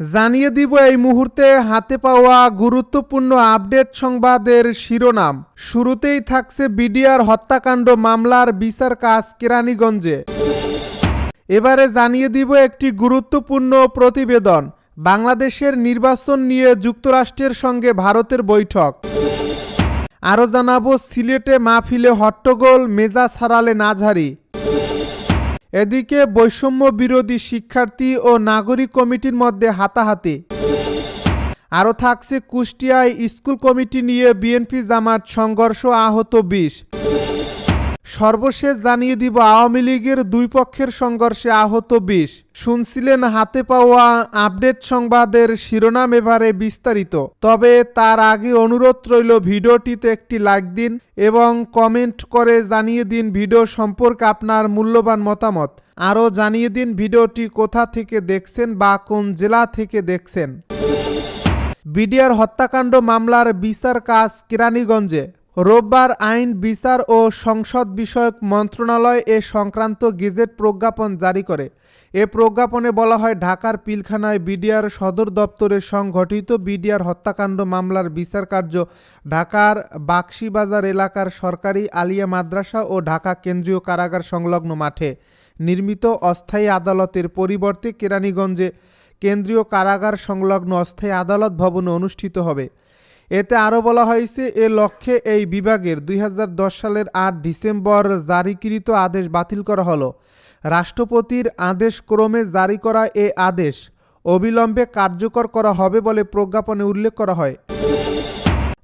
জানিয়ে দিব এই মুহূর্তে হাতে পাওয়া গুরুত্বপূর্ণ আপডেট সংবাদের শিরোনাম। শুরুতেই থাকছে বিডিআর হত্যাকাণ্ড মামলার বিচার কাজ কেরানীগঞ্জে। এবারে জানিয়ে দিব একটি গুরুত্বপূর্ণ প্রতিবেদন। বাংলাদেশের নির্বাচন নিয়ে যুক্তরাষ্ট্রের সঙ্গে ভারতের বৈঠক। আরও জানাব, সিলেটে মাহফিলে হট্টগোল মেজা সারালে নাঝারি এদিকে বৈষম্য বিরোধী শিক্ষার্থী ও নাগরিক কমিটির মধ্যে হাতাহাতি। আরও থাকছে কুষ্টিয়ায় স্কুল কমিটি নিয়ে বিএনপি জামাত সংঘর্ষ আহত বিশ। সর্বশেষ জানিয়ে দিব আওয়ামী লীগের দুই পক্ষের সংঘর্ষে আহত বিশ। শুনছিলেন হাতে পাওয়া আপডেট সংবাদের শিরোনাম এবারে বিস্তারিত। তবে তার আগে অনুরোধ রইল ভিডিওটিতে একটি লাইক দিন এবং কমেন্ট করে জানিয়ে দিন ভিডিও সম্পর্কে আপনার মূল্যবান মতামত। আরও জানিয়ে দিন ভিডিওটি কোথা থেকে দেখছেন বা কোন জেলা থেকে দেখছেন। বিডিআর হত্যাকাণ্ড মামলার বিচার কাজ কেরানীগঞ্জে। রোববার আইন, বিচার ও সংসদ বিষয়ক মন্ত্রণালয় এ সংক্রান্ত গেজেট প্রজ্ঞাপন জারি করে। এ প্রজ্ঞাপনে বলা হয়, ঢাকার পিলখানায় বিডিআর সদর দপ্তরে সংঘটিত বিডিআর হত্যাকাণ্ড মামলার বিচার কার্য ঢাকার বাক্সিবাজার এলাকার সরকারি আলিয়া মাদ্রাসা ও ঢাকা কেন্দ্রীয় কারাগার সংলগ্ন মাঠে। নির্মিত অস্থায়ী আদালতের পরিবর্তে কেরানীগঞ্জে কেন্দ্রীয় কারাগার সংলগ্ন অস্থায়ী আদালত ভবনে অনুষ্ঠিত হবে। এতে আরও বলা হয়েছে, এ লক্ষ্যে এই বিভাগের দুই হাজার দশ সালের আট ডিসেম্বর জারিকৃত আদেশ বাতিল করা হলো। রাষ্ট্রপতির আদেশ ক্রমে জারি করা এ আদেশ অবিলম্বে কার্যকর করা হবে বলে প্রজ্ঞাপনে উল্লেখ করা হয়।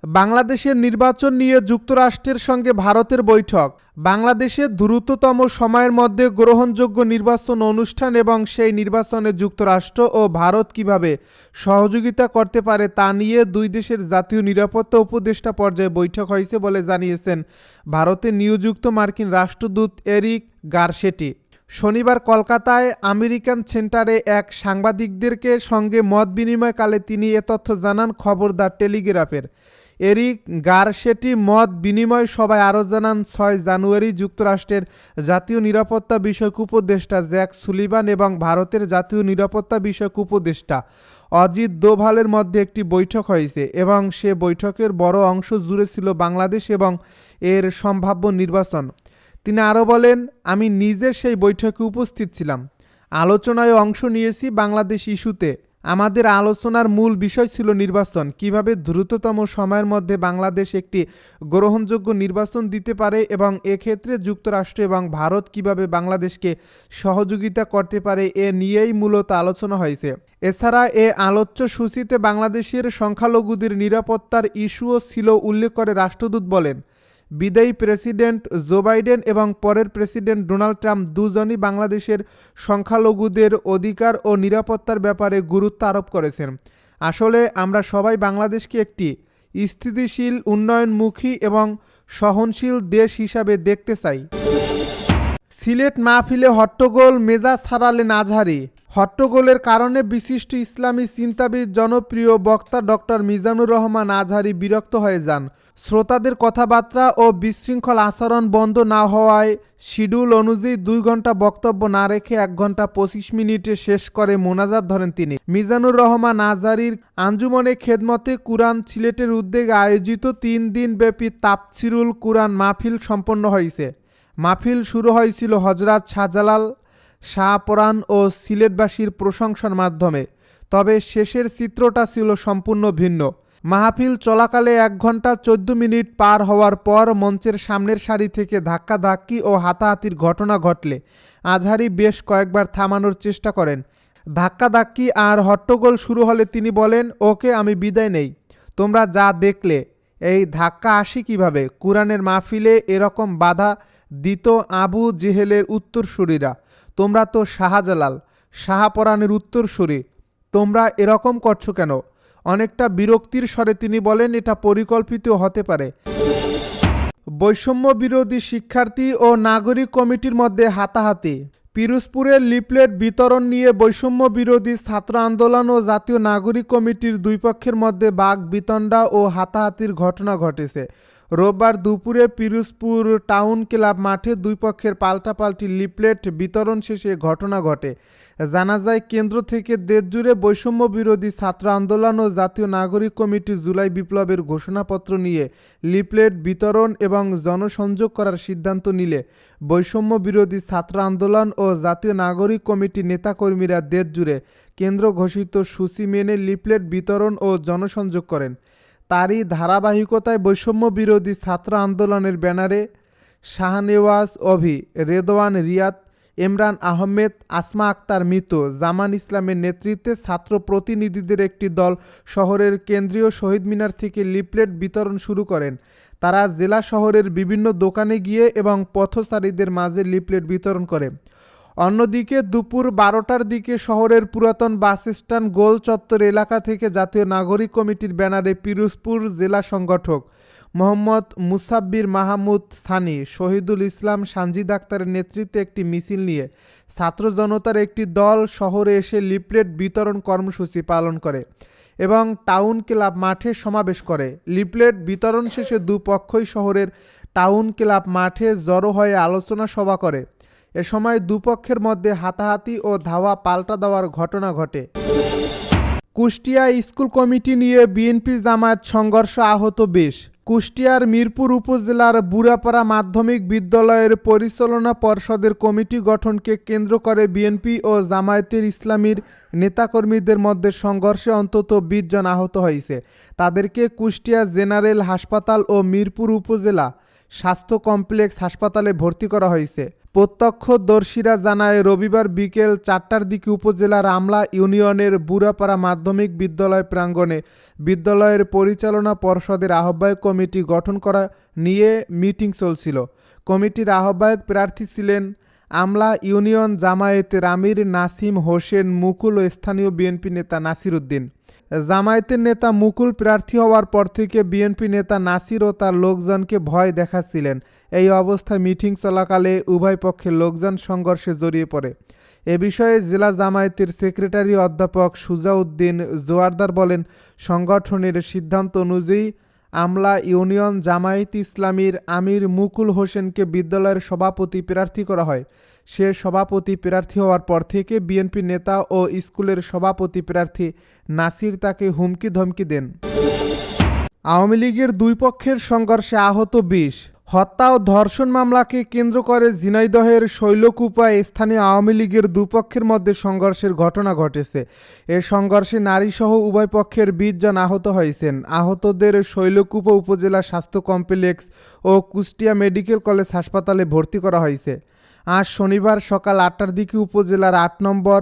বাংলাদেশের নির্বাচন নিয়ে যুক্তরাষ্ট্রের সঙ্গে ভারতের বৈঠক। বাংলাদেশের দ্রুততম সময়ের মধ্যে গ্রহণযোগ্য নির্বাচন অনুষ্ঠান এবং সেই নির্বাচনে যুক্তরাষ্ট্র ও ভারত কীভাবে সহযোগিতা করতে পারে তা নিয়ে দুই দেশের জাতীয় নিরাপত্তা উপদেষ্টা পর্যায়ে বৈঠক হয়েছে বলে জানিয়েছেন ভারতে নিয়োযুক্ত মার্কিন রাষ্ট্রদূত এরিক গারশেটি শনিবার কলকাতায় আমেরিকান সেন্টারে এক সাংবাদিকদেরকে সঙ্গে মত বিনিময়কালে তিনি এ তথ্য জানান খবর দ্য টেলিগ্রাফের। এরিক গারশেটি মত বিনিময় সভায় আরও জানান ছয় জানুয়ারি যুক্তরাষ্ট্রের জাতীয় নিরাপত্তা বিষয়ক উপদেষ্টা জ্যাক সুলিভান এবং ভারতের জাতীয় নিরাপত্তা বিষয়ক উপদেষ্টা অজিত দোভালের মধ্যে একটি বৈঠক হয়েছে এবং সে বৈঠকের বড় অংশ জুড়ে ছিল বাংলাদেশ এবং এর সম্ভাব্য নির্বাচন। তিনি আরও বলেন, আমি নিজে সেই বৈঠকে উপস্থিত ছিলাম। আলোচনায় অংশ নিয়েছি বাংলাদেশ ইস্যুতে। আমাদের আলোচনার মূল বিষয় ছিল নির্বাচন। কীভাবে দ্রুততম সময়ের মধ্যে বাংলাদেশ একটি গ্রহণযোগ্য নির্বাচন দিতে পারে এবং এক্ষেত্রে যুক্তরাষ্ট্র এবং ভারত কীভাবে বাংলাদেশকে সহযোগিতা করতে পারে, এ নিয়েই মূলত আলোচনা হয়েছে। এছাড়া এ আলোচ্য সূচিতে বাংলাদেশের সংখ্যালঘুদের নিরাপত্তার ইস্যুও ছিল, উল্লেখ করে রাষ্ট্রদূত বলেন। বিদায়ী প্রেসিডেন্ট জো বাইডেন এবং পরের প্রেসিডেন্ট ডোনাল্ড ট্রাম্প দুজনই বাংলাদেশের সংখ্যালঘুদের অধিকার ও নিরাপত্তার ব্যাপারে গুরুত্ব আরোপ করেছেন। আসলে আমরা সবাই বাংলাদেশকে একটি স্থিতিশীল, উন্নয়নমুখী এবং সহনশীল দেশ হিসাবে দেখতে চাই। সিলেট মাহফিলে হট্টগোল মেজাজ হারালেন আজহারি হট্টগোলের কারণে বিশিষ্ট ইসলামী চিন্তাবিদ, জনপ্রিয় বক্তা ডক্টর মিজানুর রহমান আজহারি বিরক্ত হয়ে যান। শ্রোতাদের কথাবার্তা ও বিশৃঙ্খল আচরণ বন্ধ না হওয়ায় শিডিউল অনুযায়ী দুই ঘণ্টা বক্তব্য না রেখে এক ঘণ্টা পঁচিশ মিনিটে শেষ করে মোনাজাত ধরেন তিনি। মিজানুর রহমান আজহারির আঞ্জুমনে খেদমতে কুরআন সিলেটের উদ্যোগে আয়োজিত তিন দিন ব্যাপী তাপসিরুল কুরআন মাহফিল সম্পন্ন হয়েছে। মাহফিল শুরু হয়েছিল হজরত শাহজালাল শাহপরাণ ও সিলেটবাসীর প্রশংসার মাধ্যমে, তবে শেষের চিত্রটা ছিল সম্পূর্ণ ভিন্ন। মাহফিল চলাকালে এক ঘণ্টা চোদ্দ মিনিট পার হওয়ার পর মঞ্চের সামনের সারি থেকে ধাক্কাধাক্কি ও হাতাহাতির ঘটনা ঘটলে আজহারি বেশ কয়েকবার থামানোর চেষ্টা করেন। ধাক্কাধাক্কি আর হট্টগোল শুরু হলে তিনি বলেন, ওকে, আমি বিদায় নেই। তোমরা যা দেখলে, এই ধাক্কা আসি কীভাবে? কুরআনের মাহফিলে এরকম বাধা দিত আবু জেহেলের উত্তরসূরিরা, তোমরা তো শাহজালাল শাহপরাণের উত্তরসূরি, তোমরা এরকম করছ কেন? অনেকটা বিরক্তির স্বরে তিনি বলেন, এটা পরিকল্পিত হতে পারে। বৈষম্য বিরোধী শিক্ষার্থী ও নাগরিক কমিটির মধ্যে হাতাহাতি। পিরোজপুরের লিফলেট বিতরণ নিয়ে বৈষম্য বিরোধী ছাত্র আন্দোলন ও জাতীয় নাগরিক কমিটির দুই পক্ষের মধ্যে বাঘ বিতণ্ডা ও হাতাহাতির ঘটনা ঘটেছে। রোববার দুপুরে পিরোজপুর টাউন ক্লাব মাঠে দুই পক্ষের পাল্টাপাল্টি লিপলেট বিতরণ শেষে ঘটনা ঘটে। জানা যায়, কেন্দ্র থেকে দেশজুড়ে বৈষম্য বিরোধী ছাত্র আন্দোলন ও জাতীয় নাগরিক কমিটি জুলাই বিপ্লবের ঘোষণাপত্র নিয়ে লিপলেট বিতরণ এবং জনসংযোগ করার সিদ্ধান্ত নিলে বৈষম্য বিরোধী ছাত্র আন্দোলন ও জাতীয় নাগরিক কমিটি নেতাকর্মীরা দেশজুড়ে কেন্দ্র ঘোষিত সূচি মেনে লিপলেট বিতরণ ও জনসংযোগ করেন। তারই ধারাবাহিকতায় বৈষম্য বিরোধী ছাত্র আন্দোলনের ব্যানারে শাহনেওয়াজ অভি, রেদওয়ান রিয়াদ, ইমরান আহমেদ, আসমা আক্তার মৃত, জামান ইসলামের নেতৃত্বে ছাত্র প্রতিনিধিদের একটি দল শহরের কেন্দ্রীয় শহীদ মিনার থেকে লিফলেট বিতরণ শুরু করেন। তারা জেলা শহরের বিভিন্ন দোকানে গিয়ে এবং পথচারীদের মাঝে লিফলেট বিতরণ করে। অন্যদিকে দুপুর বারোটার দিকে শহরের পুরাতন বাস স্ট্যান্ড গোল চত্বর এলাকা থেকে জাতীয় নাগরিক কমিটির ব্যানারে পিরোজপুর জেলা সংগঠক মোহাম্মদ মুসাব্বির মাহমুদ সানি, শহীদুল ইসলাম সানজিদ আক্তারের নেতৃত্বে একটি মিছিল নিয়ে ছাত্র জনতার একটি দল শহরে এসে লিফলেট বিতরণ কর্মসূচি পালন করে এবং টাউন ক্লাব মাঠে সমাবেশ করে। লিফলেট বিতরণ শেষে দুপক্ষই শহরের টাউন ক্লাব মাঠে জড়ো হয়ে আলোচনা সভা করে। এ সময় দুপক্ষের মধ্যে হাতাহাতি ও ধাওয়া পাল্টা দেওয়ার ঘটনা ঘটে। কুষ্টিয়া স্কুল কমিটি নিয়ে বিএনপি জামায়াত সংঘর্ষ আহত বেশ। কুষ্টিয়ার মিরপুর উপজেলার বুড়াপাড়া মাধ্যমিক বিদ্যালয়ের পরিচালনা পর্ষদের কমিটি গঠনকে কেন্দ্র করে বিএনপি ও জামায়াতের ইসলামীর নেতাকর্মীদের মধ্যে সংঘর্ষে অন্তত বিশ জন আহত হয়েছে। তাদেরকে কুষ্টিয়া জেনারেল হাসপাতাল ও মিরপুর উপজেলা স্বাস্থ্য কমপ্লেক্স হাসপাতালে ভর্তি করা হয়েছে। প্রত্যক্ষদর্শীরা জানায়, রবিবার বিকেল চারটার দিকে উপজেলার আমলা ইউনিয়নের বুড়াপাড়া মাধ্যমিক বিদ্যালয় প্রাঙ্গণে বিদ্যালয়ের পরিচালনা পর্ষদের আহ্বায়ক কমিটি গঠন করা নিয়ে মিটিং চলছিল। কমিটির আহ্বায়ক প্রার্থী ছিলেন আমলা ইউনিয়ন জামায়াতের আমির নাসিম হোসেন, মুকুল ও স্থানীয় বিএনপি নেতা নাসির উদ্দিন। জামায়াতের নেতা মুকুল প্রার্থী হওয়ার পর থেকে বিএনপি নেতা নাসির ও তার লোকজনকে ভয় দেখাচ্ছিলেন। এই অবস্থায় মিটিং চলাকালে উভয় পক্ষের লোকজন সংঘর্ষে জড়িয়ে পড়ে। এ বিষয়ে জেলা জামায়াতের সেক্রেটারি অধ্যাপক সুজাউদ্দিন জোয়ারদার বলেন, সংগঠনের সিদ্ধান্ত অনুযায়ী আমলা ইউনিয়ন জামায়াত ইসলামীর আমির মুকুল হোসেনকে বিদ্যালয়ের সভাপতি প্রার্থী করা হয়। সে সভাপতি প্রার্থী হওয়ার পর থেকে বিএনপি নেতা ও স্কুলের সভাপতি প্রার্থী নাসির তাকে হুমকি ধমকি দেন। আওয়ামী লীগের দুই পক্ষের সংঘর্ষে আহত বিশ। হত্যা ও ধর্ষণ মামলাকে কেন্দ্র করে ঝিনাইদহের শৈলকুপায় স্থানীয় আওয়ামী লীগের দুপক্ষের মধ্যে সংঘর্ষের ঘটনা ঘটেছে। এ সংঘর্ষে নারীসহ উভয় পক্ষের বিশ জন আহত হয়েছেন। আহতদের শৈলকুপা উপজেলা স্বাস্থ্য কমপ্লেক্স ও কুষ্টিয়া মেডিকেল কলেজ হাসপাতালে ভর্তি করা হয়েছে। আজ শনিবার সকাল আটটার দিকে উপজেলার আট নম্বর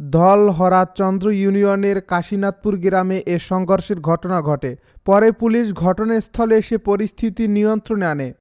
ধলহরা চন্দ্র ইউনিয়নের কাশীনাথপুর গ্রামে এ সংঘর্ষের ঘটনা ঘটে। পরে পুলিশ ঘটনাস্থলে এসে পরিস্থিতি নিয়ন্ত্রণে আনে।